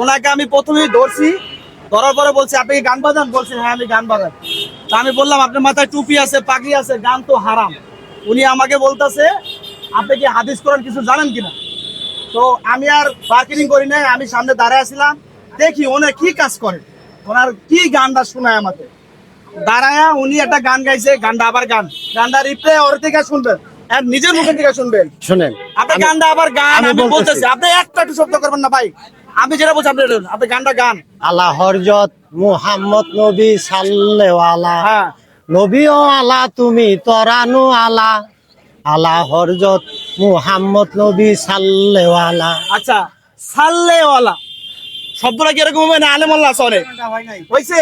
ওনাকে আমি প্রথমেই ধরছি ধরার পরে বলছি আপনি কি গান বাজান? বলছে হ্যাঁ আমি গান বাজান তা আমি বললাম আপনার মাথায় টুপি আছে পাগড়ি আছে গান তো হারাম। উনি আমাকে বলতেছে আপনি কি হাদিস কোরআন কিছু জানেন কিনা? তো আমি আর বার্গেনিং করি নাই আমি সামনে দাঁড়ায় আছিলাম দেখি উনি কি কাজ করে ওনার কি গানটা শোনায় আমাকে। দাঁড়ায়া উনি একটা গান গাইছে গানটা আবার গান। গানটা রিপ্লে ওর থেকে শুনবেন আর নিজের মুখে থেকে শুনবেন। শুনেন। আপনি গানটা আবার গান আমি। বলতেছি আপনি একটা একটু শব্দ করবেন না ভাই। আমি যেটা বলছি আপনি আপনি গানটা গান। আল্লাহ হরজত মুহাম্মদ নবী সাল্লেওয়ালা হ্যাঁ। নবী ও আলা তুমি তরানু আলা। আলা হরজত মুহাম্মদ নবী সাল্লেওয়ালা আচ্ছা সাল্লেওয়ালা শব্দটা কি এরকম হবে না? আলেমাল্লাহ চলে হয়েছে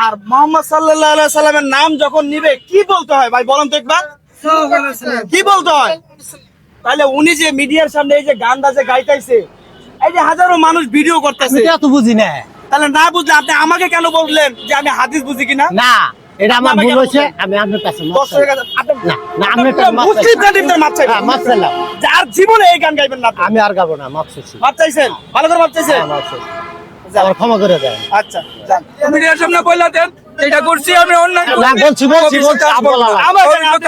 আর মোহাম্মদ সাল্লাহ আলাইহি সাল্লামের নাম যখন নিবে কি বলতে হয়? ভাই বলেন তো একবার। কি বলতে হয়? তাহলে উনি যে মিডিয়ার সামনে এই যে গানটা যে গাইতেছে এই যে হাজারো মানুষ ভিডিও করতেছে। এটা তো বুঝি না। তাহলে না বুঝলে আপনি আমাকে কেন বললেন যে আমি হাদিস বুঝি কিনা? না এটা আমার ভুল হয়েছে। আমি আপনার কাছে হয়ে না, আপনি মুসলিম মাপ চাই। মাপ। হ্যাঁ, চাইলাম। জীবনে এই গান গাইবেন না আমি আর গাবো না মাফ চাইছি। মাপ চাইছেন? ভালো করে মাপ চাইছেন? হ্যাঁ। আমার ক্ষমা করে দেন। আচ্ছা যান। মিডিয়ার সামনে বললা দেন? এটা করছি আমি অন্য না বলছি বলছি বলছি আমার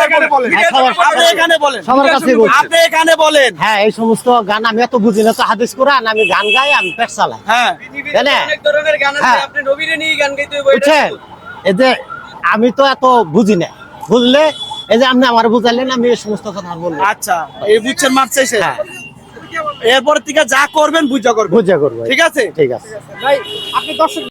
এখানে- বলেন। হ্যাঁ, আপনি এখানে বলেন। সবার কাছে বলছি। আপনি এখানে বলেন। হ্যাঁ এই সমস্ত গান আমি এত বুঝি না তো হাদিস কোরআন আমি গান গাই আমি পেট চালাই। হ্যাঁ। অনেক ধরনের গান আছে হ্যাঁ। আপনি নবীরে নিয়ে গান গাইতে হইব বুঝছেন? এই যে আমি তো এত বুঝি না। বুঝলে এই যে আপনি আমার বুঝাইলেন আমি এই সমস্ত কথা বললাম আচ্ছা এই বুঝছেন হ্যাঁ। এরপর থেকে যা করবেন বুঝা করবেন। বুঝা করব। ঠিক আছে? ঠিক আছে। ভাই আপনি দর্শক